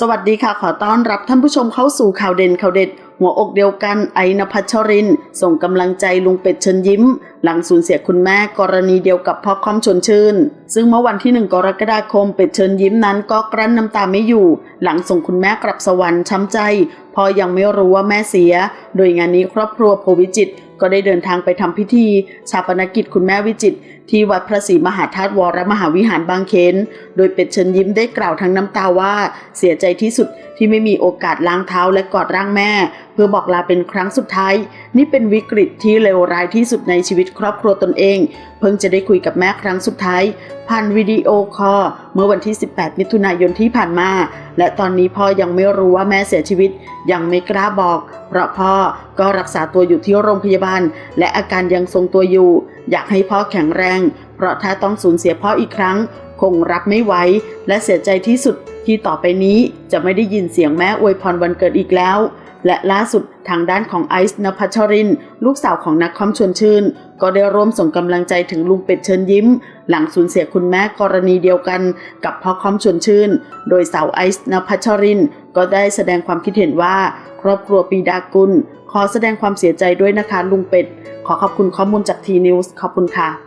สวัสดีค่ะ ขอต้อนรับท่านผู้ชมเข้าสู่ข่าวเด่นข่าวเด็ด หัวอกเดียวกันไอนภัชริน ส่งกำลังใจลุงเป็ดเชิญยิ้มหลังสูญเสียคุณแม่กรณีเดียวกับพ่อคอมชนชื่น ซึ่งเมื่อวันที่ 1 กรกฎาคมเป็ดเชิญยิ้มนั้นก็กลั้นน้ำตาไม่อยู่ หลังส่งคุณแม่กลับสวรรค์ช้ำใจเพอยังไม่รู้ว่าแม่เสีย โดยงานนี้ครอบครัวโพวิจิตก็ได้เดินทางไปทำพิธีชาปนกิจคุณแม่วิจิตที่วัดพระศรีมหาธาตุวรมหาวิหารบางเขน โดยเป็ดเชิญยิ้มได้กล่าวทั้งน้ำตาว่าเสียใจที่สุดที่ไม่มีโอกาสล้างเท้าและกอดร่างแม่ เพื่อบอกลาเป็นครั้งสุดท้าย นี่เป็นวิกฤตที่เลวร้ายที่สุดในชีวิตครอบครัวตนเอง เพิ่งจะได้คุยกับแม่ครั้งสุดท้าย ผ่านวิดีโอคอลเมื่อวันที่ 18 มิถุนายนที่ผ่านมา และตอนนี้พ่อยังไม่รู้ว่าแม่เสียชีวิต ยังไม่กล้าบอก เพราะพ่อก็รักษาตัวอยู่ที่โรงพยาบาล และอาการยังทรงตัวอยู่ อยากให้พ่อแข็งแรง เพราะถ้าต้องสูญเสียพ่ออีกครั้ง คงรับไม่ไหวและเสียใจที่สุดที่ต่อไปนี้จะไม่ได้ยินเสียงแม่อวยพรวันเกิดอีกแล้ว และล่าสุดทางด้านของไอซ์นภัชริน ลูกสาวของนักคอมชวนชื่น ก็ได้ร่วมส่งกำลังใจถึงลุงเป็ดเชิญยิ้ม หลังสูญเสียคุณแม่กรณีเดียวกันกับพ่อคอมชวนชื่น โดยสาวไอซ์นภัชริน ก็ได้แสดงความคิดเห็นว่า ครอบครัวปีดากุล ขอแสดงความเสียใจด้วยนะคะลุงเป็ด ขอขอบคุณข้อมูลจากทีนิวส์ขอบคุณค่ะ